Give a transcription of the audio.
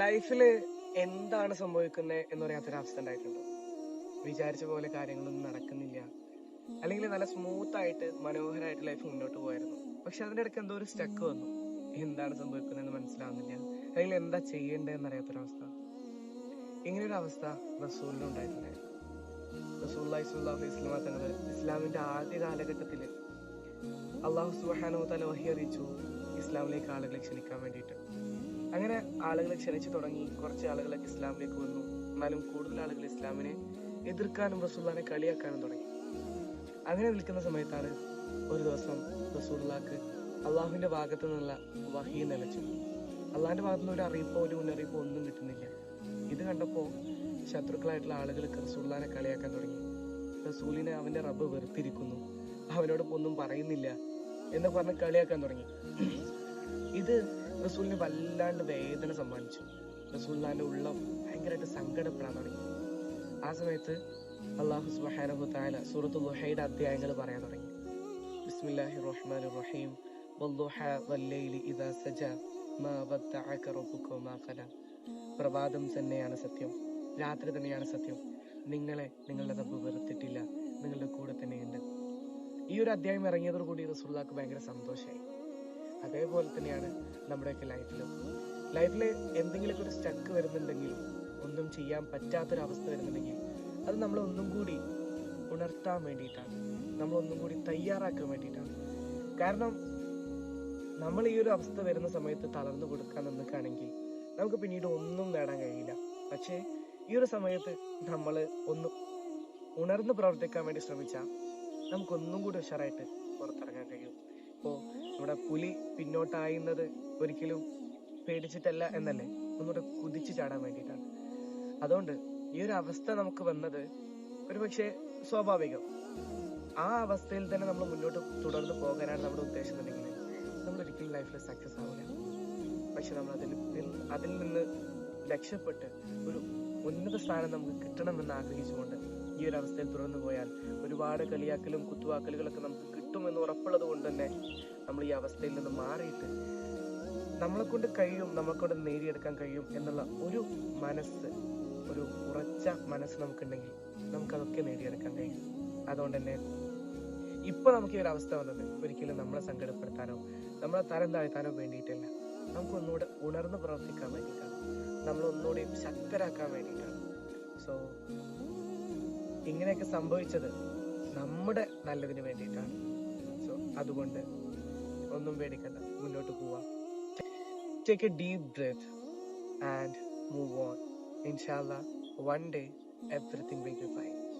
ലൈഫിൽ എന്താണ് സംഭവിക്കുന്നത് എന്ന് പറയാത്തൊരവസ്ഥ ഉണ്ടായിട്ടുണ്ട്. വിചാരിച്ച പോലെ കാര്യങ്ങളൊന്നും നടക്കുന്നില്ല. അല്ലെങ്കിൽ നല്ല സ്മൂത്ത് ആയിട്ട് മനോഹരമായിട്ട് ലൈഫ് മുന്നോട്ട് പോയായിരുന്നു. പക്ഷെ അതിന്റെ ഇടയ്ക്ക് എന്തോ ഒരു സ്റ്റക്ക് വന്നു. എന്താണ് സംഭവിക്കുന്നതെന്ന് മനസ്സിലാവുന്നില്ല. അല്ലെങ്കിൽ എന്താ ചെയ്യേണ്ടതെന്ന് അറിയാത്തൊരവസ്ഥ ഇങ്ങനെ ഒരു അവസ്ഥ റസൂലിനും ഉണ്ടായിട്ടുണ്ടായിരുന്നു റസൂല്ലായി സുല്ലാഹു ഇസ്ലാമ ആദ്യ കാലഘട്ടത്തിൽ അള്ളാഹു സുബാനോ തല വഹി അറിയിച്ചു ഇസ്ലാമിലേക്ക് ആളുകളെ ക്ഷണിക്കാൻ വേണ്ടിയിട്ട്. അങ്ങനെ ആളുകളെ ക്ഷണിച്ചു തുടങ്ങി. കുറച്ച് ആളുകൾ ഇസ്ലാമിലേക്ക് വന്നു. എന്നാലും കൂടുതൽ ആളുകൾ ഇസ്ലാമിനെ എതിർക്കാനും റസൂല്ലാനെ കളിയാക്കാനും തുടങ്ങി. അങ്ങനെ നിൽക്കുന്ന സമയത്താണ് ഒരു ദിവസം റസൂള്ളാക്ക് അള്ളാഹുവിന്റെ ഭാഗത്തു നിന്നുള്ള വഹി നിലച്ചു അള്ളാഹിന്റെ ഭാഗത്തു നിന്ന് ഒരു അറിയിപ്പോ ഒരു മുന്നറിയിപ്പോ ഒന്നും കിട്ടുന്നില്ല. ഇത് കണ്ടപ്പോൾ ശത്രുക്കളായിട്ടുള്ള ആളുകൾക്ക് റസൂള്ളാനെ കളിയാക്കാൻ തുടങ്ങി. റസൂലിനെ അവന്റെ റബ്ബ് വെറുത്തിരിക്കുന്നു. അവനോടൊപ്പം ഒന്നും പറയുന്നില്ല എന്ന് പറഞ്ഞ് കളിയാക്കാൻ തുടങ്ങി. ഇത് റസൂലിന് വല്ലാണ്ട് വേദന സമ്മാനിച്ചു. റസൂലിന്റെ ഉള്ളം ഭയങ്കരമായിട്ട് സങ്കടപ്പെടാൻ തുടങ്ങി. ആ സമയത്ത് അള്ളാഹു സുബ്ഹാനഹു തആല സൂറത്തു ലുഹയുടെ അധ്യായങ്ങൾ പറയാൻ തുടങ്ങി. ബിസ്മില്ലാഹി റഹ്മാൻ റഹീം പ്രഭാതം തന്നെയാണ് സത്യം. രാത്രി തന്നെയാണ് സത്യം. നിങ്ങളെ നിങ്ങളുടെ റബ്ബ് വെറുത്തിട്ടില്ല. നിങ്ങളുടെ കൂടെ തന്നെയുണ്ട്. ഈ ഒരു അധ്യായം ഇറങ്ങിയതോടുകൂടി റസൂള്ളാക്ക് ഭയങ്കര സന്തോഷമായി അതേപോലെ തന്നെയാണ് നമ്മുടെയൊക്കെ ലൈഫിലും. ലൈഫിൽ എന്തെങ്കിലുമൊക്കെ ഒരു സ്റ്റക്ക് വരുന്നുണ്ടെങ്കിൽ ഒന്നും ചെയ്യാൻ പറ്റാത്തൊരവസ്ഥ വരുന്നുണ്ടെങ്കിൽ അത് നമ്മൾ ഒന്നും കൂടി ഉണർത്താൻ വേണ്ടിയിട്ടാണ്. നമ്മൾ ഒന്നും കൂടി തയ്യാറാക്കാൻ വേണ്ടിയിട്ടാണ്. കാരണം നമ്മൾ ഈ ഒരു അവസ്ഥ വരുന്ന സമയത്ത് തളർന്നു കൊടുക്കാൻ നിൽക്കുകയാണെങ്കിൽ നമുക്ക് പിന്നീട് ഒന്നും നേടാൻ കഴിയില്ല. പക്ഷേ ഈ ഒരു സമയത്ത് നമ്മൾ ഒന്ന് ഉണർന്ന് പ്രവർത്തിക്കാൻ വേണ്ടി ശ്രമിച്ചാൽ നമുക്കൊന്നും കൂടി ഉഷാറായിട്ട് പുറത്തിറങ്ങാൻ കഴിയും. ഇപ്പോൾ നമ്മുടെ പുലി പിന്നോട്ടായുന്നത് ഒരിക്കലും പേടിച്ചിട്ടല്ല എന്നല്ലേ? ഒന്നുകൂടെ കുതിച്ചു ചാടാൻ വേണ്ടിയിട്ടാണ്. അതുകൊണ്ട് ഈ ഒരു അവസ്ഥ നമുക്ക് വന്നത് ഒരു പക്ഷേ സ്വാഭാവികം. ആ അവസ്ഥയിൽ തന്നെ നമ്മൾ മുന്നോട്ട് തുടർന്ന് പോകാനാണ് നമ്മുടെ ഉദ്ദേശം എന്നുണ്ടെങ്കിൽ നമ്മൾ ഒരിക്കലും ലൈഫിൽ സക്സസ് ആവില്ല പക്ഷെ നമ്മൾ അതിൽ അതിൽ നിന്ന് രക്ഷപ്പെട്ട് ഒരു ഉന്നത സ്ഥാനം നമുക്ക് കിട്ടണമെന്ന് ആഗ്രഹിച്ചുകൊണ്ട് ഈ ഒരു അവസ്ഥയിൽ തുടർന്നു പോയാൽ ഒരുപാട് കളിയാക്കലും കുത്തുവാക്കലുകളൊക്കെ നമുക്ക് കിട്ടുമെന്ന് ഉറപ്പുള്ളത് കൊണ്ട് തന്നെ നമ്മൾ ഈ അവസ്ഥയിൽ നിന്ന് മാറിയിട്ട് നമ്മളെ കൊണ്ട് കഴിയും നമ്മളെ കൊണ്ട് നേടിയെടുക്കാൻ കഴിയും എന്നുള്ള ഒരു മനസ്സ് ഒരു ഉറച്ച മനസ്സ് നമുക്കുണ്ടെങ്കിൽ നമുക്കതൊക്കെ നേടിയെടുക്കാൻ കഴിയും. അതുകൊണ്ട് തന്നെ ഇപ്പൊ നമുക്ക് ഈ ഒരു അവസ്ഥ വന്നത് ഒരിക്കലും നമ്മളെ സങ്കടപ്പെടുത്താനോ നമ്മളെ തരം താഴ്ത്താനോ വേണ്ടിയിട്ടല്ല. നമുക്ക് ഒന്നുകൂടെ ഉണർന്ന് പ്രവർത്തിക്കാൻ വേണ്ടിയിട്ടാണ്. നമ്മൾ ഒന്നുകൂടി ശക്തരാക്കാൻ വേണ്ടിയിട്ടാണ്. സോ ഇങ്ങനെയൊക്കെ സംഭവിച്ചത് നമ്മുടെ നല്ലതിന് വേണ്ടിയിട്ടാണ്. സോ അതുകൊണ്ട് ഒന്നും പേടിക്കണ്ട. മുന്നോട്ട് പോവാം. Take a deep breath and move on ഇൻഷാല്ല one day everything will be fine